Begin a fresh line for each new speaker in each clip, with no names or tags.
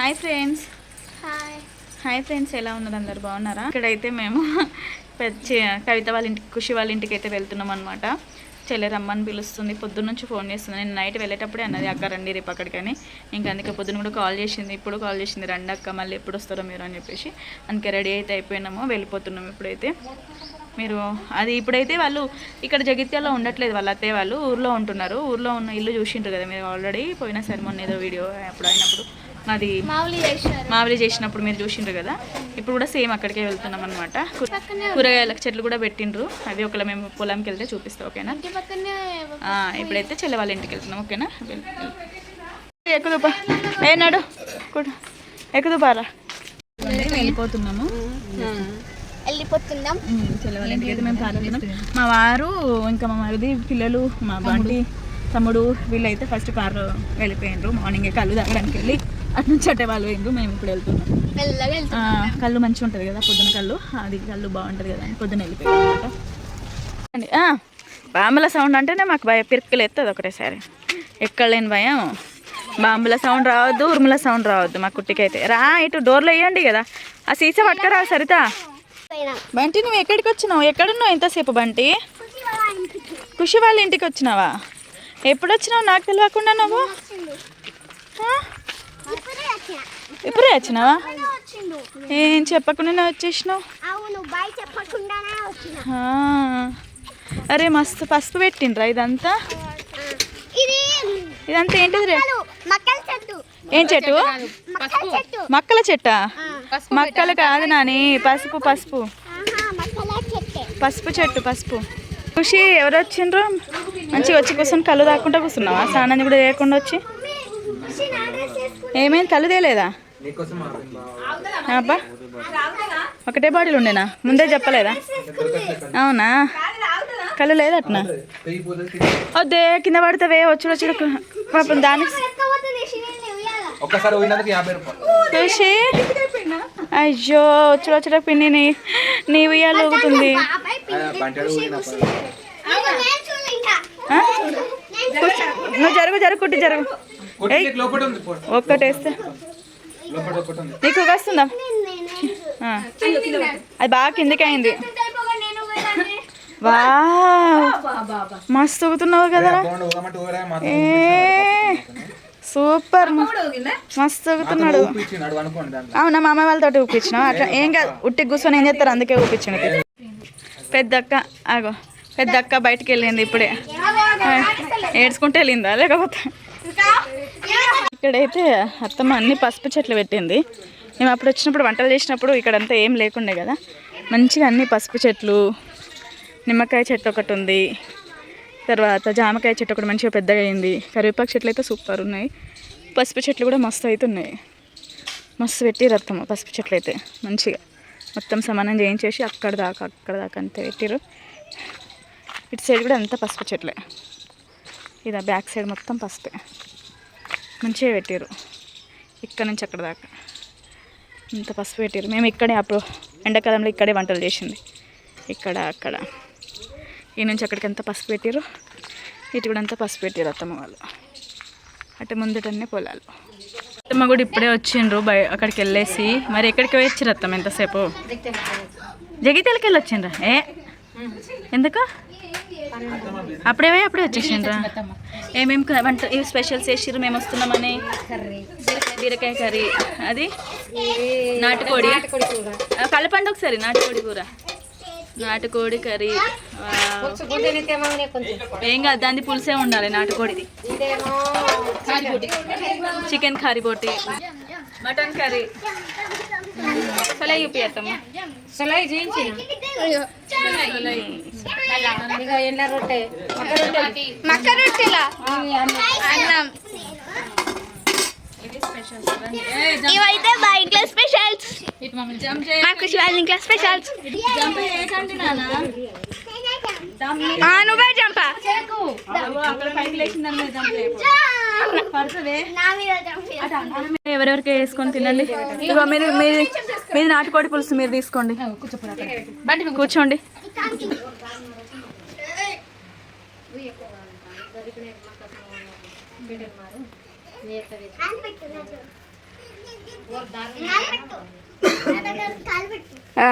Hi friends.
Hi.
Hi friends ఎలా ఉన్నారు అందరు? బాగున్నారా? ఇక్కడైతే మేము కవిత వాళ్ళ ఇంటికి ఖుషి వాళ్ళ ఇంటికి అయితే వెళ్తున్నాం అనమాట చెల్లె రమ్మని పిలుస్తుంది. పొద్దున్న నుంచి ఫోన్ చేస్తుంది. నేను నైట్ వెళ్ళేటప్పుడే అన్నది అక్క రండి రేపు అక్కడికని ఇంకా అందుకే పొద్దున్న కూడా కాల్ చేసింది ఇప్పుడు కాల్ చేసింది రండి అక్క మళ్ళీ ఎప్పుడు వస్తారో మీరు అని చెప్పేసి. అందుకే రెడీ అయితే అయిపోయినాము వెళ్ళిపోతున్నాం ఇప్పుడైతే. మీరు అది ఇప్పుడైతే వాళ్ళు ఇక్కడ జగిత్యాల్లో ఉండట్లేదు వాళ్ళ అత్తయ్య వాళ్ళు. ఊర్లో ఉంటున్నారు. ఊర్లో ఉన్న ఇల్లు చూసింటారు కదా మీరు ఆల్రెడీ. పోయినా సరే మొన్న ఏదో వీడియో అప్పుడు అయినప్పుడు. అది మామిడి చేసినప్పుడు మీరు చూసిండ్రు కదా? ఇప్పుడు కూడా సేమ్ అక్కడికే వెళ్తున్నాం అనమాట కూరగాయల చెట్లు కూడా పెట్టిండ్రు. అది ఒకవేళ మేము పొలంకి వెళ్తే చూపిస్తాం ఓకేనా? ఇప్పుడైతే చెల్లె వాళ్ళ ఇంటికి వెళ్తున్నాం ఓకేనా. ఎక్కుదుపా. ఏనాడు కూడా. ఎక్కుదుపారా. వెళ్ళిపోతున్నాము.
వెళ్ళిపోతున్నాం.
మా వారు ఇంకా మా మరిది పిల్లలు మా బంటి తమ్ముడు వీళ్ళైతే ఫస్ట్ కారు వెళ్ళిపోయిండ్రు మార్నింగ్ కళ్ళు తాగడానికి వెళ్ళి అటు నుంచి వాళ్ళు పోయిండ్రు మేము ఇప్పుడు వెళ్తున్నాం. కళ్ళు మంచిగా ఉంటుంది కదా పొద్దున కళ్ళు? అది కళ్ళు బాగుంటుంది కదా అని పొద్దున వెళ్ళిపోయాం అనమాట బాంబుల సౌండ్ అంటేనే మాకు భయ పిరుక్కులు ఎత్తది ఒకటేసారి. ఎక్కడ లేని భయం. బాంబుల సౌండ్ రావద్దు ఉరుముల సౌండ్ రావద్దు మా కుట్టికైతే. రా ఇటు డోర్లో వేయండి కదా. ఆ సీసా పట్టుకరా సరిత. బంటి నువ్వు ఎక్కడికి వచ్చినావు? ఎక్కడున్నావు ఎంతసేపు బంటి? ఖుషి వాళ్ళ ఇంటికి వచ్చినావా? ఎప్పుడు వచ్చినావు నాకు తెలియకుండా నువ్వు? ఇప్పుడే వచ్చినావా? ఏం వచ్చేసినావు?
చెప్పకుండానే వచ్చిన.
ఆ. అరే మస్తు పసుపు పెట్టిండ్రా ఇదంతా?
ఇది
ఇదంతా ఏంటిది రే?
మక్కల చెట్టు.
ఏం చెట్టు?
మక్కల చెట్టు
మక్కల చెట్టా.
ఆ.
మక్కలు కాదు నాని పసుపు పసుపు.
ఆహా మక్కల చెట్టే.
పసుపు చెట్టు పసుపు. ఖుషి ఎవరు వచ్చిండ్రు మంచిగా వచ్చి కూర్చొని కళ్ళు తాకుండా కూర్చున్నావా? స్నానాన్ని కూడా చేయకుండా వచ్చి? ఏమైంది కళ్ళు తేలేదా అబ్బా. ఒకటే బాడీలు ఉండేనా? ముందే చెప్పలేదా? అవునా? కళ్ళు లేదట్నా వద్దే కింద పడతావే వచ్చి వచ్చి పాపం దానికి చూసి అయ్యో వచ్చి వచ్చి పిన్ని నీ ఉయ్యాలు ఊగుతుంది? నువ్వు జరుగు జరుగు కుట్టి జరుగు. ఒక్కటేస్తే. నీకు వస్తుందా? ఆ. అది బాగా కిందికి అయింది వా మస్తు ఊగుతున్నావు కదా. ఏ. సూపర్. మస్తు ఊగుతున్నాడు. అవునా మా అమ్మ వాళ్ళతో ఊపించినావు అట్లా ఏం కాదు. ఉట్టి కూర్చొని ఏం చేస్తారు? అందుకే ఊపించింది పెద్దక్క ఆగో. పెద్దక్క బయటికి వెళ్ళింది ఇప్పుడే. ఏడ్చుకుంటూ వెళ్ళిందా? లేకపోతే ఇక్కడైతే అత్తమ్మ అన్ని పసుపు చెట్లు పెట్టింది. మేము అప్పుడు వచ్చినప్పుడు వంటలు చేసినప్పుడు ఇక్కడంతా ఏం లేకుండే కదా. మంచిగా అన్ని పసుపు చెట్లు నిమ్మకాయ చెట్టు ఒకటి ఉంది. తర్వాత జామకాయ చెట్టు ఒకటి మంచిగా పెద్దగా అయింది. కరివేపాకు చెట్లు అయితే సూపర్ ఉన్నాయి. పసుపు చెట్లు కూడా మస్తు అవుతున్నాయి మస్తు పెట్టిరు అత్తమ్మ పసుపు చెట్లు అయితే. మంచిగా మొత్తం సమానం చేయించేసి అక్కడ దాకా అక్కడ దాకా అంతే పెట్టిరు ఇటు సైడ్ కూడా అంతా పసుపు చెట్లే. ఇదా బ్యాక్ సైడ్ మొత్తం పసుపే. మంచిగా పెట్టారు ఇక్కడ నుంచి అక్కడ దాకా. ఇంత పసుపు పెట్టారు మేము ఇక్కడే అప్పుడు ఎండాకాలంలో ఇక్కడే వంటలు చేసింది. ఇక్కడ అక్కడ. ఈ నుంచి అక్కడికి అంతా పసుపు పెట్టారు ఇటు కూడా అంతా పసుపు పెట్టారు అత్తమ్మ వాళ్ళు. అటు ముందటన్నీ పొలాలు. అత్తమ్మ కూడా ఇప్పుడే వచ్చిండ్రు బయ అక్కడికి వెళ్ళేసి. మరి ఎక్కడికి వచ్చిర్రు అత్తమ్మ ఎంతసేపు జగిత్యాలకి వెళ్ళి వచ్చిండ్రా ఏ ఎందుకు? అప్పుడే పోయి అప్పుడే వచ్చేసిండ్రా. ఏమేమి వంట ఇవి స్పెషల్స్ చేసిర్రు? మేము వస్తున్నామని? బీరకాయ కర్రీ. అది? నాటుకోడి. కలపండి ఒకసారి నాటుకోడి కూర. నాటుకోడి కర్రీ. ఏం కాదు దాన్ని పులుసే ఉండాలి నాటుకోడిది. చికెన్ కర్రీ బోటి మటన్ కర్రీ. సలై చూపిస్తాము
సలాయి చేయించిన. ఇక ఎండ రొట్టె. మక్క రొట్టె
మక్క రొట్టెలా? అన్నం. ఇవైతే మా ఇంట్లో స్పెషల్స్ మా ఖుషి వాళ్ళ ఇంట్లో స్పెషల్స్ నువ్వే
లేచిందని ఎవరెవరికి వేసుకొని తినండి. ఇగో మీరు మీది మీది నాటుకోడి పులుసు మీరు తీసుకోండి. కూర్చోండి. ఆ.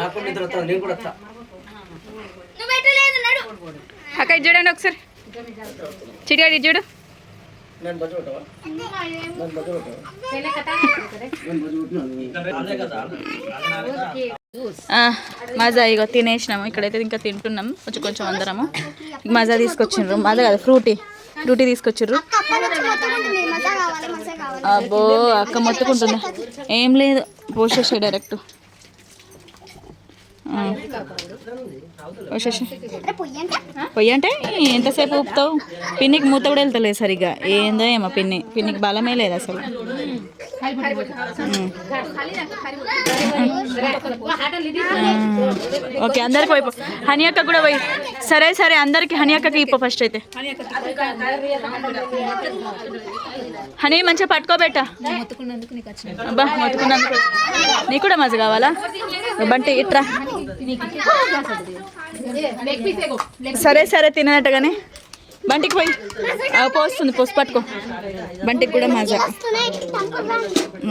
నాకు నిద్ర నేను కూడా వస్తా.
అక్క ఇది చూడండి ఒకసారి. చిటిగాడు ఇది చూడు. మజా ఇగో తినేసినాము. ఇక్కడైతే ఇంకా తింటున్నాం. కొంచెం కొంచెం అందరము. మజా తీసుకొచ్చిండ్రు. మజా కదా ఫ్రూటీ. ఫ్రూటీ తీసుకొచ్చిండ్రు. అబ్బో అక్క మొత్తుకుంటుంది. ఏం లేదు పోసేసే డైరెక్ట్. 음. పొయ్యి అంటే? ఎంతసేపు ఊపుతావు? పిన్నికి మూత కూడా వెళ్తలేదు సరిగ్గా. ఏందో ఏమో పిన్ని. పిన్నికి బలమే లేదు అసలు. ఓకే అందరికి పోయి హనీ అక్క కూడా పోయి. సరే సరే అందరికి హనీ అక్కకి ఇప్ప ఫస్ట్ అయితే. హనీ మంచిగా పట్టుకోబెట్ట అబ్బా మొత్తుకున్నందుకు. నీకు కూడా మజ కావాలా? బంటి ఇట్రా. సరే సరే తినట్టుగానే బంటికి పోయి. పోస్తుంది పోసి పట్టుకో. బంటికి కూడా మజా.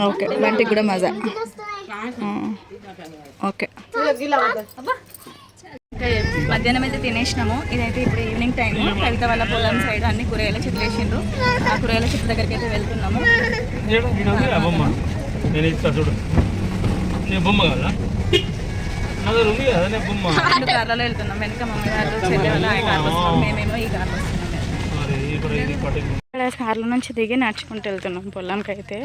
ఓకే బంటికి కూడా మజా. ఓకే. మధ్యాహ్నం అయితే తినేసినాము. ఇదైతే ఇప్పుడు ఈవినింగ్ టైం కవిత వాళ్ళ పొలం సైడ్ అన్ని కూరగాయల చెట్లు వేసిండ్రు. ఆ కూరగాయల చెట్ల దగ్గరికి అయితే వెళ్తున్నాము కార్లలో వెళ్తున్నాం. వెనక మమ్మీ ఆ కార్లో వస్తున్నాం. మేమేమో ఈ కార్లో వస్తున్నాం
మరి ఇప్పుడు ఇది పట్టింది
ఇక్కడ కార్ల నుంచి దిగి నడుచుకుంటూ వెళ్తున్నాం పొలంకి అయితే.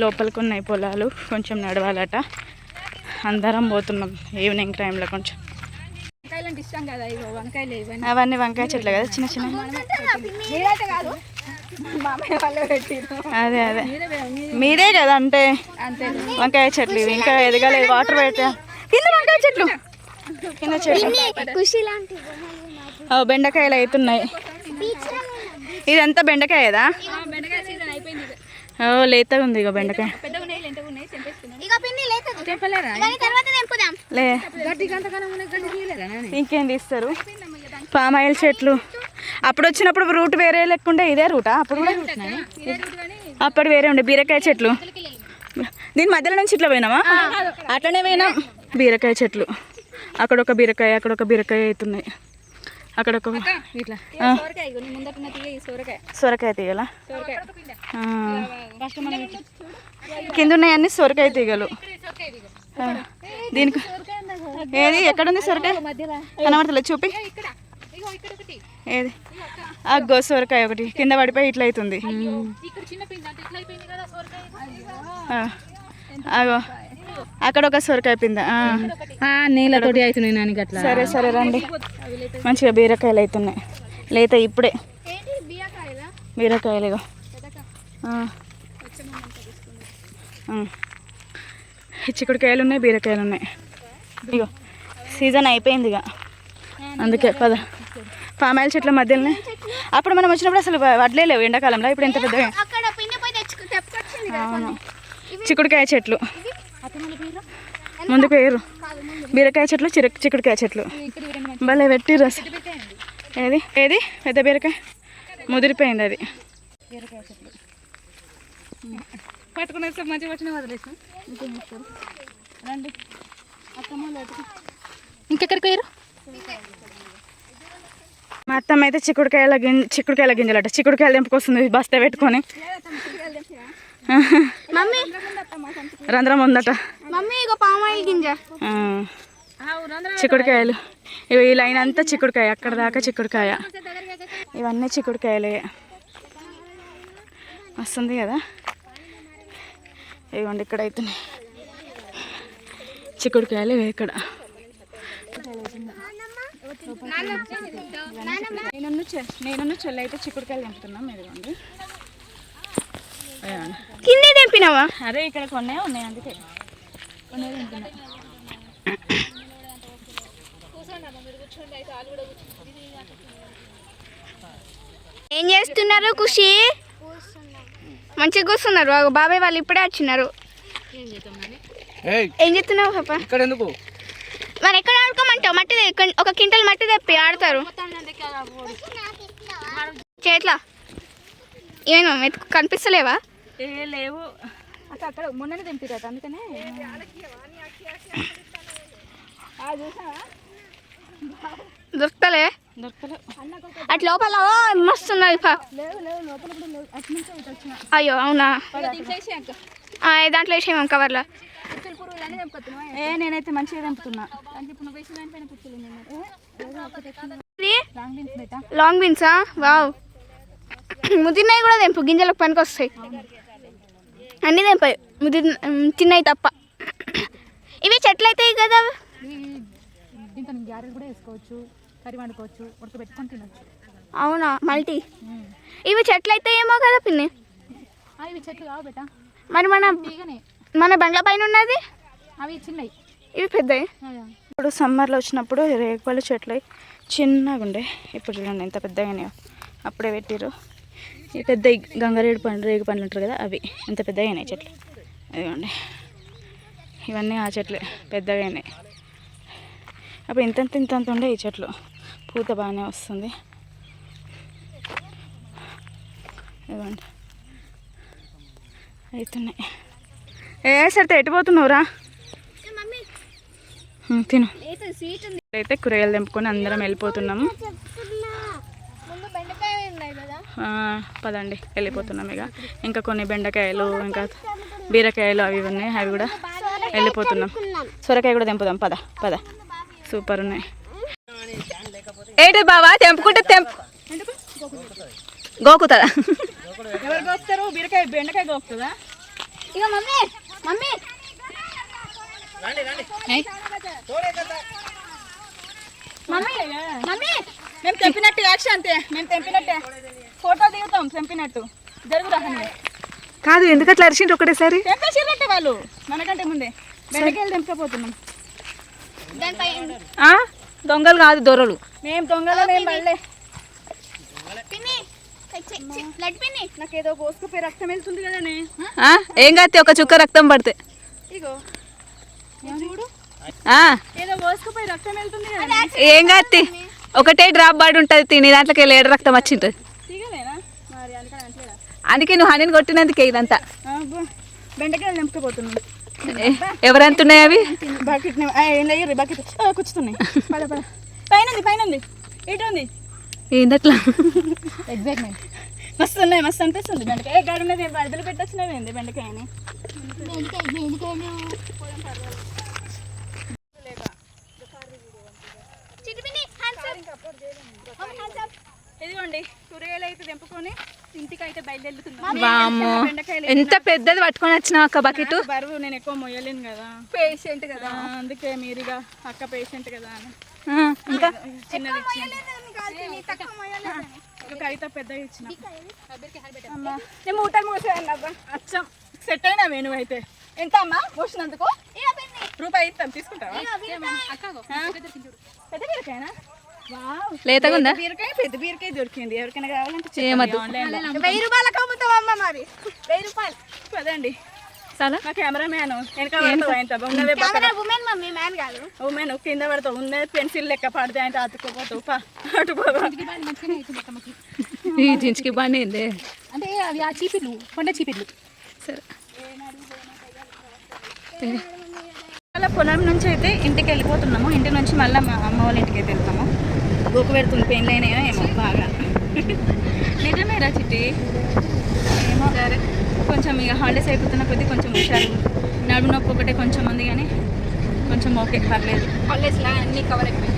లోపలికి ఉన్నాయి పొలాలు కొంచెం నడవాలట. అందరం పోతున్నాం ఈవినింగ్ టైంలో కొంచెం. అవన్నీ వంకాయ చెట్లు కదా చిన్న చిన్న. అదే అదే. మీదే కదా అంటే వంకాయ చెట్లు ఇవి ఇంకా ఎదగలేదు వాటర్ పెడితే. కింద వంకాయ చెట్లు. కింద చెట్లు. బెండకాయలు అవుతున్నాయి. ఇదంతా బెండకాయదా? ఓ లేతగా ఉంది ఇక బెండకాయ.
ఇక
తీస్తారు? పామ్ ఆయిల్ చెట్లు. అప్పుడు వచ్చినప్పుడు రూట్ వేరే లేకుండే ఇదే రూటా అప్పుడు కూడా అప్పుడు వేరే ఉండే బీరకాయ చెట్లు. దీని మధ్యలో నుంచి ఇట్లా పోయినామా అట్లనే పోయినాం బీరకాయ చెట్లు. అక్కడ ఒక బీరకాయ అక్కడ ఒక బీరకాయ అవుతున్నాయి అక్కడ ఒక ఇట్లా. సొరకాయ తీగల? కింద ఉన్నాయన్నీ సొరకాయ తీగలు. దీనికి ఏది? ఎక్కడుంది సొరకాయ? కనబడతలేదు చూపి. ఏది? అగ్గో సొరకాయ ఒకటి కింద పడిపోయి ఇట్లా అవుతుంది. అగో అక్కడ ఒక సొరకాయ పింద.
నీళ్ళతోటి అవుతున్నాయి నాని అట్లా
సరే సరే రండి. మంచిగా బీరకాయలు అవుతున్నాయి. లేత ఇప్పుడే. బీరకాయలు చిక్కుడుకాయలు ఉన్నాయి బీరకాయలు ఉన్నాయి. ఇగో సీజన్ అయిపోయింది ఇక అందుకే పద. పామాయిల చెట్ల మధ్యలోనే అప్పుడు మనం వచ్చినప్పుడు అసలు వడ్లే లేవు ఎండాకాలంలో. ఇప్పుడు ఎంత
తెప్పుకొచ్చింది
అవును. చిక్కుడుకాయ చెట్లు. ముందుకు వేయరు బీరకాయ చెట్లు చిరు చిక్కుడుకాయ చెట్లు. భలే పెట్టిర్రు అసలు ఏది? ఏది? పెద్ద బీరకాయ? ముదిరిపోయింది అది.
పట్టుకునే మంచిగా వచ్చిన వదిలేసి
రండి.
ఇంకెక్కడికి పోయారు?
మా అత్తమ్మ అయితే చిక్కుడుకాయల గింజ చిక్కుడుకాయల గింజలట. చిక్కుడుకాయలు తెంపుకొస్తుంది బస్తా పెట్టుకొని. రంధ్రం ఉందట. చిక్కుడుకాయలు. ఇవి ఈ లైన్ అంతా చిక్కుడుకాయ అక్కడ దాకా చిక్కుడుకాయ. ఇవన్నీ చిక్కుడుకాయలే. వస్తుంది కదా? ఇవ్వండి ఇక్కడ అవుతున్నాయి చిక్కుడుకాయలు ఇక్కడ. నేను నేను చెల్లి అయితే చిక్కుడుకాయలు తెంపుతున్నాం ఇదిగోండి ఇదిగోండి.
కింద తెంపినావా
అరే ఇక్కడ కొన్నే ఉన్నాయి అందుకే. కొన్నే తింటున్నా
ఏం చేస్తున్నారు ఖుషి? మంచిగా కూర్చున్నారు. బాబాయ్ వాళ్ళు ఇప్పుడే వచ్చినారు.
ఏయ్.
ఏం చేస్తున్నావు పాప?
ఇక్కడ ఎందుకు
మరి ఎక్కడ ఆడుకోమంటావు? మట్టి ఒక కింటల్ మట్టి తెప్పి ఆడతారు. చేట్లా ఏమో మెతుకు కనిపిస్తలేవా?
ఏ లేవు.
అక్క అక్కడ మొన్ననే అందుకనే.
దొరుకుతలే?
దొరకలే
అటు లోపల ఓ, మస్తు ఉన్నది పా. అయ్యో అవునా? దాంట్లో వేసేయమం కవర్లో.
ఏ నేనైతే మంచిగా తెంపుతున్నా.
ఇది లాంగ్ బీన్సా వావ్ ముదిరినవి కూడా తెంపు గింజలకు పనికి వస్తాయి అన్నీ తెంపాయి. ముది చిన్నవి తప్ప. ఇవి చెట్లు అవుతాయి కదా?
దీంతో గ్యారెల్ కూడా వేసుకోవచ్చు కర్రీ వండుకోవచ్చు ఉడకబెట్టుకొని తినచ్చు.
అవునా? మల్టీ. ఇవి చెట్లు అయితే ఏమో కదా పిన్ని?
ఇవి చెట్లు కావు బేట.
మరి మన మన బంగ్లా పైన ఉన్నది?
అవి చిన్నవి
ఇవి పెద్దవి
ఇప్పుడు సమ్మర్లో వచ్చినప్పుడు రేగుపళ్ళు చెట్లు చిన్నగా ఉండే. ఇప్పుడు చూడండి ఎంత పెద్దగా అయినాయో. అప్పుడే పెట్టిర్రు. ఈ పెద్ద గంగారేడు పండ్లు రేగు పండ్లు ఉంటారు కదా అవి ఎంత పెద్దగా అయినాయి చెట్లు. అదిగోండి ఇవన్నీ ఆ చెట్లే పెద్దగా అయినాయి. అప్పుడు ఇంత ఇంత ఇంత అంత ఉండే ఈ చెట్లు. పూత బాగానే వస్తుంది. ఇదిగోండి. అవుతున్నాయి. ఏ సరితే ఎటు పోతున్నావురా తిను. అయితే కూరగాయలు తెంపుకొని అందరం వెళ్ళిపోతున్నాము.
ముందు బెండకాయ ఉన్నాయి కదా.
ఆ, పదండి వెళ్ళిపోతున్నాం ఇక. ఇంకా కొన్ని బెండకాయలు ఇంకా బీరకాయలు అవి ఉన్నాయి అవి కూడా వెళ్ళిపోతున్నాం. సొరకాయ కూడా తెంపుదాం పద పద. సూపర్ ఉన్నాయి. ఏంటి బావా తెంపుకుంటే తెంపు గోకుతుందా? ఎవరు గోకుతారు బీరకాయ బెండకాయ గోకుతుందా
ఇక మమ్మీ మమ్మీ.
Mummy
mummy.
మేము తెంపినట్టు యాక్షన్ అంతే మేము తెంపినట్టే. ఫోటో దిగుతాం తెంపినట్టు. జరుగురా
కాదు ఎందుకు అట్లా అరిచిండ్రు ఒకటేసారి?
తెంపేసిరట్టే వాళ్ళు. మనకంటే ముందే. బెండకాయలు తెంపకపోతున్నాం?
దొంగలు కాదు దొరలు.
మేము దొంగల మేము పడలే
పిన్ని చి- చి- లడ్డు పిన్ని
నాకేదో పోసుకుపోయి రక్తం వెళ్తుంది కదనే.
ఆ? ఏం కాదు ఒక చుక్క రక్తం పడితే.
ఇగో.
ఆ,
ఏదో పోసుకుపోయి రక్తం వెళ్తుంది కదా
ఏం కాదు ఒకటే డ్రాప్ బాడీ ఉంటుంది తిని దాంట్లోకి వెళ్ళి ఏడు రక్తం వచ్చింటుంది
అంటలేదా?
అందుకే నువ్వు హనీని కొట్టినందుకే ఇదంతా.
అబ్బో, బెండకాయలు
ఎవరెంత ఉన్నాయి అవి?
Bucket bucket. ఆ, కూర్చుతున్నాయి పైన ఉంది పైన ఉంది ఇటు ఉంది
ఏందట్లా?
ఎగ్జాక్ట్మెంట్ మస్తు ఉన్నాయి మస్తు అనిపిస్తుంది బెండకాయ గాడి ఉన్నది? వదిలి పెట్టొచ్చినవి ఏంది బెండకాయని? ఇదిగోండి కూరగాయలు అయితే తెంపుకొని ఇంటికి అయితే బయలుదేరుతున్నాం
ఎంత పెద్దది పట్టుకొని వచ్చినావు అక్క బకెట్?
బరువు నేను ఎక్కువ మొయ్యలేను కదా. పేషెంట్ కదా. అందుకే మీరుగా అక్క పేషెంట్ కదా అని.
ఇంకా?
చిన్నది కవిత పెద్దగా ఇచ్చిన. నేను మూటలు మూసాను అబ్బా. అచ్చం. సెట్ అయినా నువ్వు అయితే. ఎంత అమ్మా? మోసినందుకు రూపాయి ఇస్తాం తీసుకుంటావా? పెద్ద బీరకాయనా వావ్.
లేతగా ఉందా
పెద్ద బీరకాయ పెద్ద బీరకాయ దొరికింది. ఎవరికైనా కావాలంటే
ఏమద్దు.
వెయ్యి రూపాయలకు అమ్ముతావమ్మా మరి. వెయ్యి రూపాయలు. పదండి.
చాలా?
మా
మమ్మీ మ్యాన్ కాదు.
ఉమెన్ కింద పడతావు. ఉన్నది పెన్సిల్ లెక్క పడితే అంటే అతుక్కుపోతావు. పా అటు పోదాం
ఈ జించుకి బాగానే ఉంది అంటే అవి ఆ చీపిర్లు కొండ చీపిర్లు సరే.
అలా పొలం నుంచి అయితే ఇంటికి వెళ్ళిపోతున్నాము. ఇంటి నుంచి మళ్ళీ మా అమ్మ వాళ్ళ ఇంటికి అయితే వెళ్తాము. గోకు పెడుతుంది పెయిన్లు అయినాయో ఏమో బాగా. నిజమేరా చిట్టి. ఏమో సరే. కొంచెం ఇక హాలిడేస్ అయిపోతున్న కొద్దీ కొంచెం హుషారు. నడుము నొప్పి ఒకటే కొంచెం ఉంది కానీ కొంచెం ఓకే పర్లేదు.
కాలేజ్లో అన్ని కవర్ అయిపోయి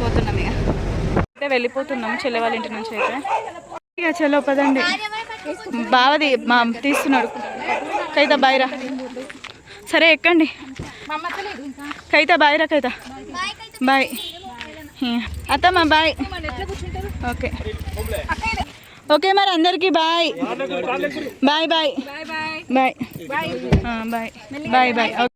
పోతున్నాం ఇక. అయితే వెళ్ళిపోతున్నాము చెల్లె వాళ్ళ ఇంటి నుంచి అయితే. ఇక చెల్లో పదండి బావది మా తీస్తున్నాడు. కైత బాయిరా సరే ఎక్కండి. కైత బాయిరా కైత. బాయ్. అత్తమ్మ బాయ్. ఓకే. ఓకే మరి అందరికీ bye. Bye. Bye bye. Bye bye. Bye. Bye.